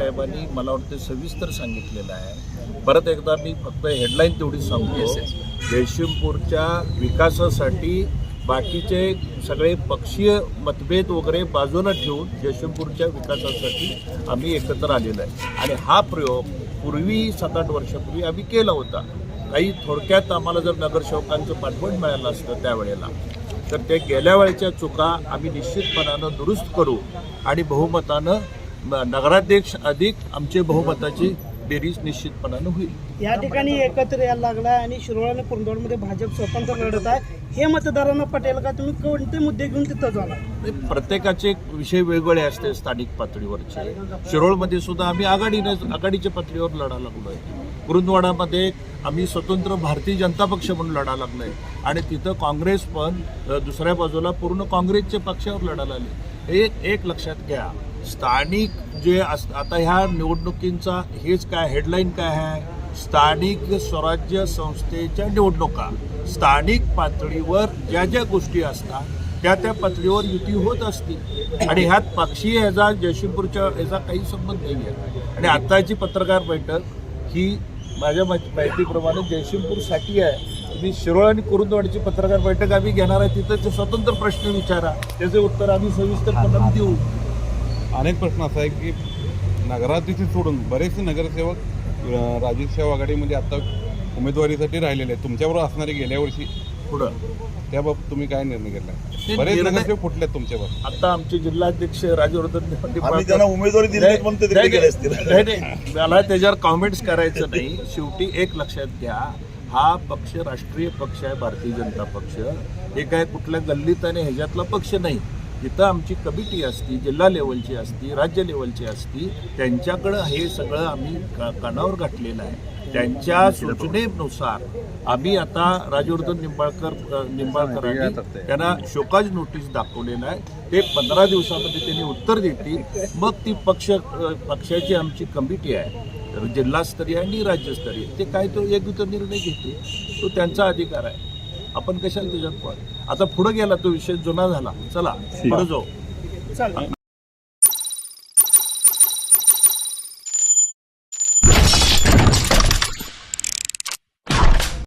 साहेबांनी मला वाटतं सविस्तर सांगितलेलं आहे. परत एकदा मी फक्त हेडलाईन तेवढीच सांगतो. जयशिंगपूरच्या विकासासाठी बाकीचे सगळे पक्षीय मतभेद वगैरे बाजूला ठेवून जयशिंगपूरच्या विकासासाठी आम्ही एकत्र आलेलो आहे. आणि हा प्रयोग पूर्वी सात आठ वर्षापूर्वी आम्ही केला होता. काही थोडक्यात आम्हाला जर नगरसेवकांचं पाठवण मिळालं असतं त्यावेळेला तर ते गेल्या वेळेच्या चुका आम्ही निश्चितपणानं दुरुस्त करू आणि बहुमतानं नगराध्यक्ष अधिक आमचे बहुमताची बेरीज निश्चितपणानं होईल. या ठिकाणी एकत्र यायला लागला आणि शिरोळ आणि कुरुंदवाडमध्ये भाजप स्वतंत्र लढत आहे. हे मतदारांना पटेल का? तुम्ही कोणते मुद्दे घेऊन तिथं ते प्रत्येकाचे विषय वेगवेगळे असते स्थानिक पातळीवरचे. शिरोळमध्ये सुद्धा आम्ही आघाडीने आघाडीच्या पातळीवर लढा लागलोय. कुरुंदवाडामध्ये आम्ही स्वतंत्र भारतीय जनता पक्ष म्हणून लढा लागलोय. आणि तिथं काँग्रेस पण दुसऱ्या बाजूला पूर्ण काँग्रेसच्या पक्षावर लढा लागले एक एक लक्षात घ्या. स्थानिक जे अस आता ह्या निवडणुकींचा हेच काय हेडलाईन काय आहे? स्थानिक स्वराज्य संस्थेच्या निवडणुका. स्थानिक पातळीवर ज्या ज्या गोष्टी असतात त्या त्या पातळीवर युती होत असते आणि ह्यात पक्षीय ह्याचा जयशिंगपूरच्या ह्याचा काही संबंध नाही आहे आणि आत्ताची पत्रकार बैठक ही माझ्या माहिती- माहितीप्रमाणे जयशिंगपूरसाठी आहे. मी शिरोळ आणि कुरुंदवाडीची पत्रकार बैठक आम्ही घेणार आहे. तिथं स्वतंत्र प्रश्न विचारा. त्याचे उत्तर आम्ही सविस्तरपणे देऊ. अनेक प्रश्न असा आहे की नगराध्यक्ष सोडून बरेचसे नगरसेवक राजकीय सेवा आघाडीमध्ये आता उमेदवारीसाठी राहिलेले आहेत. तुमच्याबरोबर असणारे गेल्या वर्षी पुढं. त्याबाबत तुम्ही काय निर्णय घेतला? बरेच निर्णय- नगरसेवक फुटले आहेत तुमच्यावर आता आमचे जिल्हाध्यक्ष राजवर्धन त्यांना उमेदवारी दिली ते मला त्याच्यावर कॉमेंट्स करायचं नाही. शेवटी एक लक्षात घ्या हा पक्ष राष्ट्रीय पक्ष आहे भारतीय जनता पक्ष. हे काय कुठल्या गल्लीत आणि ह्याच्यातला पक्ष नाही. इथं आमची कमिटी असती जिल्हा लेवलची असती राज्य लेवलची असती त्यांच्याकडं हे सगळं आम्ही का- कानावर गाठलेलं आहे. त्यांच्या सूचनेनुसार आम्ही आता राजवर्धन निंबाळकर अ, निंबाळकरांनी त्यांना शोकाज नोटीस दाखवलेलं आहे. ते पंधरा दिवसामध्ये त्यांनी उत्तर देतील. मग ती पक्ष पक्षाची आमची कमिटी आहे. तर जिल्हास्तरीय आणि राज्यस्तरीय. ते काय तो योग्य निर्णय घेते तो त्यांचा अधिकार आहे. आपण कशाला त्याच्यात आता पुढे गेला तो विषय जुना झाला. चला पुढे जाऊ.